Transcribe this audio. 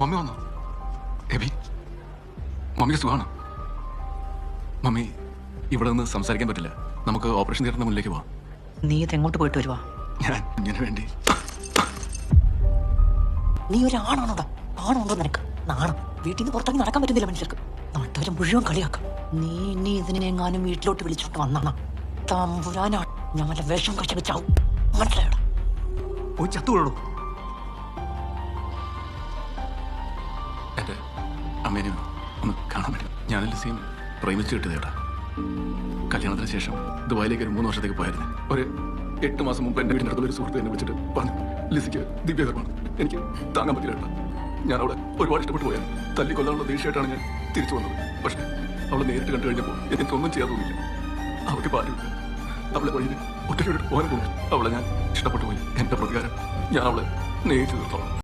Mummy വന്നോ? AB? മമ്മിക്ക് സുഖമാണ്? മമ്മി ഇവിടെ നിന്ന് സംസാരിക്കാൻ പറ്റില്ല. നമുക്ക് ഓപ്പറേഷൻ തിയേറ്ററിന് മുന്നിലേക്ക് പോവാം. നീ ഇത് എങ്ങോട്ട് പോയിട്ട് വരുവാ? ഞാൻ കുഞ്ഞിന് വേണ്ടി. നീ ഒരു ആണാണോടാ ആണുണ്ടോ നിനക്ക്? നാണം. വീട്ടിൽ നിന്ന് പുറത്തിറങ്ങി നടക്കാൻ പറ്റുന്നില്ല മനുഷ്യർക്ക്. നാട്ടുകാരെ മുഴുവൻ കളിയാക്കും. നീ ഇനി ഇതിനെങ്ങാനും വീട്ടിലോട്ട് വിളിച്ചോട്ട് വന്നാ തമ്പുരാനാ ഞാൻ വല്ല വിഷം കഴിച്ചു വെച്ചാവും. മനസ്സിലായടാ പോയി ചത്തുകൊള്ളൂ എന്റെ അമ്മേനെ ഒന്ന് കാണാൻ പറ്റും ഞാൻ ലിസിയും കിട്ടിയത് കിട്ടിയതേട്ടാ കല്യാണത്തിന് ശേഷം ദുബായിലേക്ക് ഒരു മൂന്ന് വർഷത്തേക്ക് പോയായിരുന്നു. ഒരു എട്ട് മാസം മുമ്പ് എന്റെ വീടിന്റെ അടുത്തുള്ള ഒരു സുഹൃത്ത് എന്നെ വിളിച്ചിട്ട് പറഞ്ഞു ലിസിക്ക് ദിവ്യകർമാണ് എനിക്ക് താങ്ങാൻ പറ്റില്ല ഞാൻ അവിടെ ഒരുപാട് ഇഷ്ടപ്പെട്ടു പോയാൽ തല്ലിക്കൊല്ലാനുള്ള ദേഷ്യമായിട്ടാണ് ഞാൻ തിരിച്ചു വന്നത്. പക്ഷെ അവളെ നേരിട്ട് കണ്ടു കഴിഞ്ഞപ്പോൾ എനിക്കൊന്നും ചെയ്യാൻ തോന്നില്ല അവൾക്ക് പാടില്ല അവളെ വഴിയിൽ ഒറ്റയ്ക്ക് പോകാൻ പോകും അവളെ ഞാൻ ഇഷ്ടപ്പെട്ടു പോയി. എന്റെ പ്രതികാരം ഞാൻ അവളെ നേരിട്ട് തീർത്തോളാം.